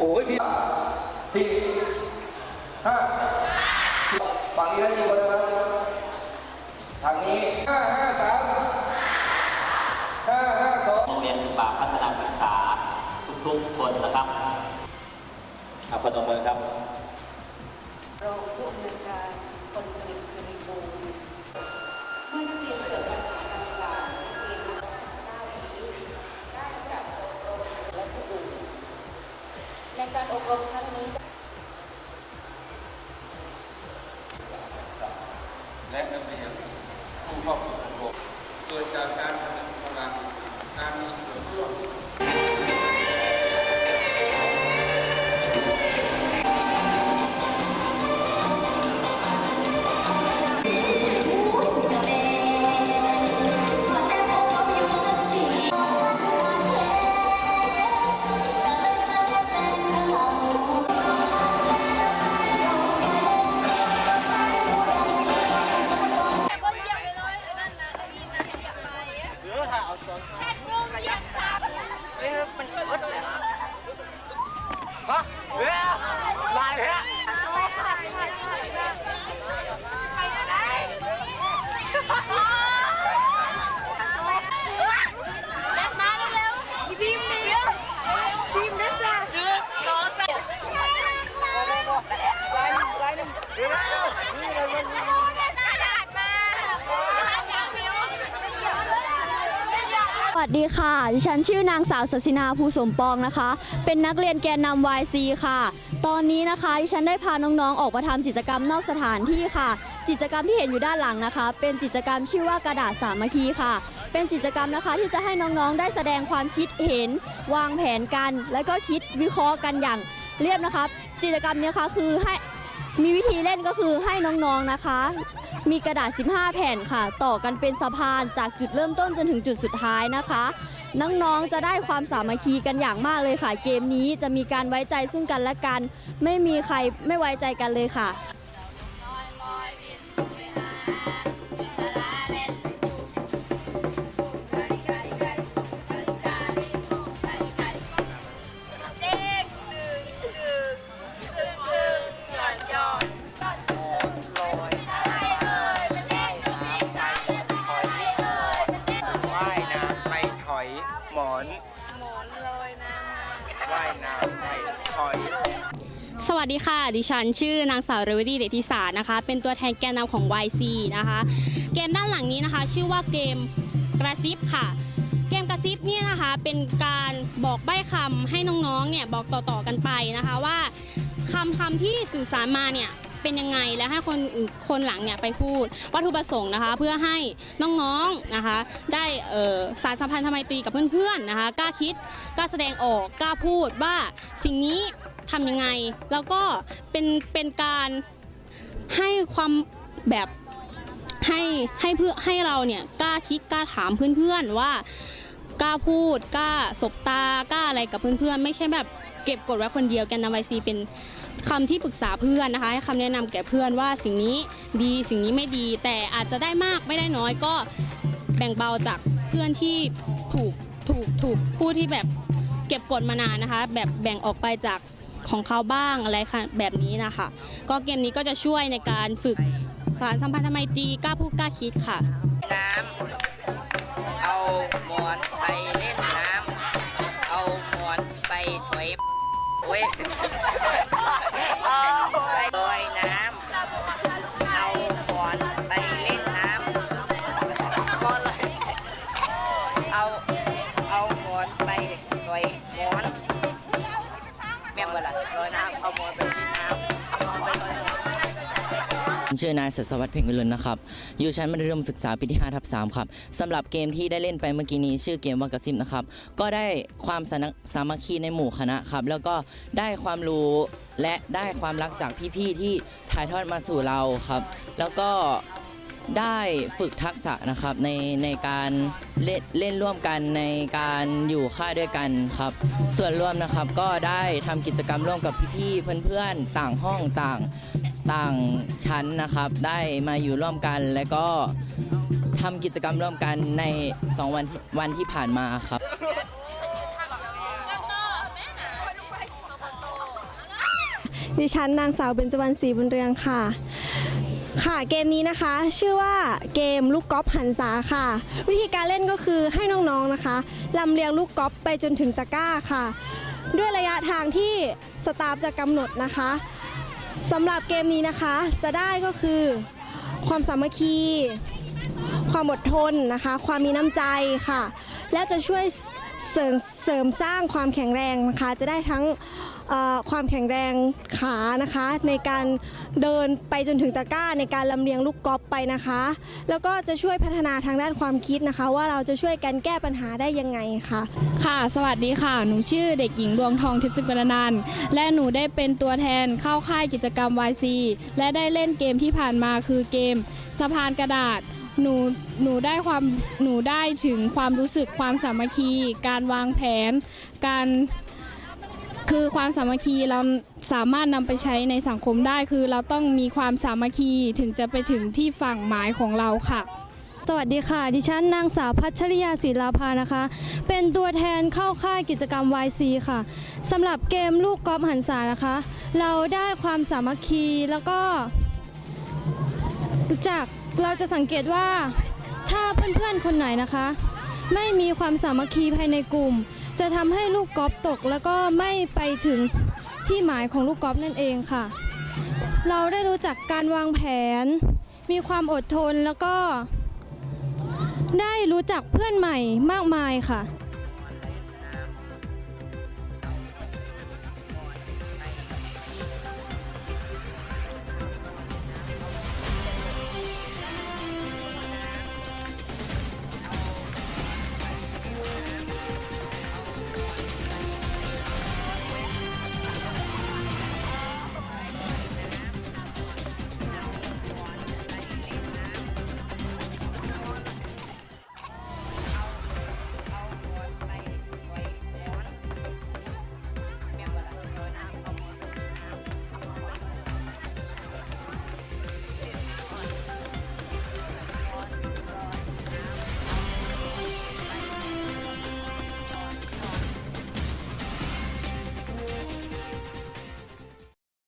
โอ้ยพี่ที่ห้าฝั่งนี้ได้ดีกว่านะครับทางนี้ห้าห้าสามห้าห้าสองโรงเรียนป่าพัฒนาศึกษาทุกๆคนนะครับอาพนมมือครับรองผู้อำนวยการคนผลิตสิริบูรณ์เมื่อนักเรียนเกิดปัญหา ในการอบรมครั้งนี้ เฮ้ ดีค่ะ ดิฉันชื่อนางสาวศศินาภูสมปองนะคะ เป็นนักเรียนแกนนำ YC ค่ะ ตอนนี้นะคะดิฉันได้พาน้องๆ ออกมาทำกิจกรรมนอกสถานที่ค่ะ กิจกรรมที่เห็นอยู่ด้านหลังนะคะ เป็นกิจกรรมชื่อว่ากระดาษสามัคคีค่ะ เป็นกิจกรรมนะคะที่จะให้น้องๆ ได้แสดงความคิดเห็น วางแผนกัน และก็คิดวิเคราะห์กันอย่างเรียบนะคะกิจกรรมนี้ค่ะคือให้ มีวิธีเล่นก็คือให้น้องๆนะคะ มีกระดาษ 15 แผ่นค่ะ ต่อกันเป็นสะพานจากจุดเริ่มต้นจนถึงจุดสุดท้ายนะคะ น้องๆจะได้ความสามัคคีกันอย่างมากเลยค่ะ เกมนี้จะมีการไว้ใจซึ่งกันและกัน ไม่มีใครไม่ไว้ใจกันเลยค่ะ สวัสดีค่ะ ดิฉันชื่อนางสาวเรวดีเดชทิสานะคะ เป็นตัวแทนแกนนำของ YC นะคะ เกมด้านหลังนี้นะคะ ชื่อว่าเกมกระซิบค่ะ เกมกระซิบเนี่ยนะคะเป็นการบอกใบ้คำให้น้องๆเนี่ยบอกต่อๆกันไปนะคะว่าคำคำที่สื่อสารมาเนี่ยเป็นยังไงและให้คนคนหลังเนี่ยไปพูด วัตถุประสงค์นะคะ เพื่อให้น้องๆนะคะ ได้เสารสัมพันธ์ทำไมตรีกับเพื่อนๆนะคะกล้าคิดกล้าแสดงออกกล้าพูดว่าสิ่งนี้ ทำยังไง แล้วก็เป็นเป็นการให้ความแบบให้ให้เพื่อให้เราเนี่ยกล้าคิดกล้าถามเพื่อนๆว่ากล้าพูดกล้าสบตากล้าอะไรกับเพื่อนๆ ไม่ใช่แบบเก็บกดไว้คนเดียวแกนนำไวซีเป็นคำที่ปรึกษาเพื่อนนะคะให้คำแนะนำแก่เพื่อนว่าสิ่งนี้ดีสิ่งนี้ไม่ดี แต่อาจจะได้มากไม่ได้น้อยก็แบ่งเบาจากเพื่อนที่ถูกถูกถูกผู้ที่แบบเก็บกดมานานนะคะ แบบแบ่งออกไปจาก ของเขาบ้างอะไรค่ะแบบนี้นะคะ ก็เกมนี้ก็จะช่วยในการฝึกสารสัมพันธไมตรีกล้าพูดกล้าคิดค่ะ น้ำเอาหมอนไปเล่นน้ำเอาหมอนไปถอยโอ้ย เอาหมอนไปเล่นน้ำเอาหมอนไปลอยน้ำชื่อนายศัสวัตรเพ่งวิรุณนะครับ อยู่ชั้นมัธยมศึกษาปีที่5ทับ3ครับสำหรับเกมที่ได้เล่นไปเมื่อกี้นี้ ชื่อเกมวากาซิมนะครับ ก็ได้ความสามักสามัคคีในหมู่คณะครับ แล้วก็ได้ความรู้และได้ความรักจากพี่ๆที่ถ่ายทอดมาสู่เราครับ แล้วก็ ได้ฝึกทักษะนะครับในในการเล่นเล่นร่วมกันในการอยู่ค่ายด้วยกันครับ ส่วนร่วมนะครับก็ได้ทำกิจกรรมร่วมกับพี่ๆเพื่อนๆ ต่างห้องต่างต่างชั้นนะครับ ได้มาอยู่ร่วมกันและก็ทำกิจกรรมร่วมกันใน 2 วันวันที่ผ่านมาครับดิฉันนางสาวเบญจวรรณศรีบุญเรืองค่ะ ค่ะเกมนี้นะคะ ชื่อว่าเกมลูกกอล์ฟหันษาค่ะ วิธีการเล่นก็คือให้น้องๆนะคะลำเลียงลูกกอล์ฟไปจนถึงตะกร้าค่ะ ด้วยระยะทางที่สตาฟจะกำหนดนะคะสำหรับเกมนี้นะคะจะได้ก็คือ ความสามัคคี ความอดทนนะคะ ความมีน้ำใจค่ะ และจะช่วย เสริมเสริมสร้างความแข็งแรงนะคะ จะได้ทั้งความแข็งแรงขานะคะ ในการเดินไปจนถึงตะกร้าในการลำเลียงลูกกอล์ฟไปนะคะ แล้วก็จะช่วยพัฒนาทางด้านความคิดนะคะ ว่าเราจะช่วยกันแก้ปัญหาได้ยังไงค่ะ ค่ะ สวัสดีค่ะ หนูชื่อเด็กหญิงดวงทองทิพย์สุกรนันและหนูได้เป็นตัวแทนเข้าค่ายกิจกรรม YC และได้เล่นเกมที่ผ่านมาคือเกม สะพานกระดาษ หนูหนูได้ความหนูได้ถึงความรู้สึกความสามัคคี การวางแผน การคือความสามัคคีเราสามารถนำไปใช้ในสังคมได้คือเราต้องมีความสามัคคีถึงจะไปถึงที่ฝั่งหมายของเราค่ะ สวัสดีค่ะ ดิฉันนางสาวพัชริยาศิลาภานะคะ เป็นตัวแทนเข้าค่ายกิจกรรม YC ค่ะสำหรับเกมลูกกอล์ฟหันษานะคะ เราได้ความสามัคคีแล้วก็จาก เราจะสังเกตว่าถ้าเพื่อนๆคนไหนนะคะ ไม่มีความสามัคคีภายในกลุ่ม จะทำให้ลูกกอล์ฟตก แล้วก็ไม่ไปถึงที่หมายของลูกกอล์ฟนั่นเองค่ะ เราได้รู้จักการวางแผน มีความอดทนแล้วก็ ได้รู้จักเพื่อนใหม่มากมายค่ะ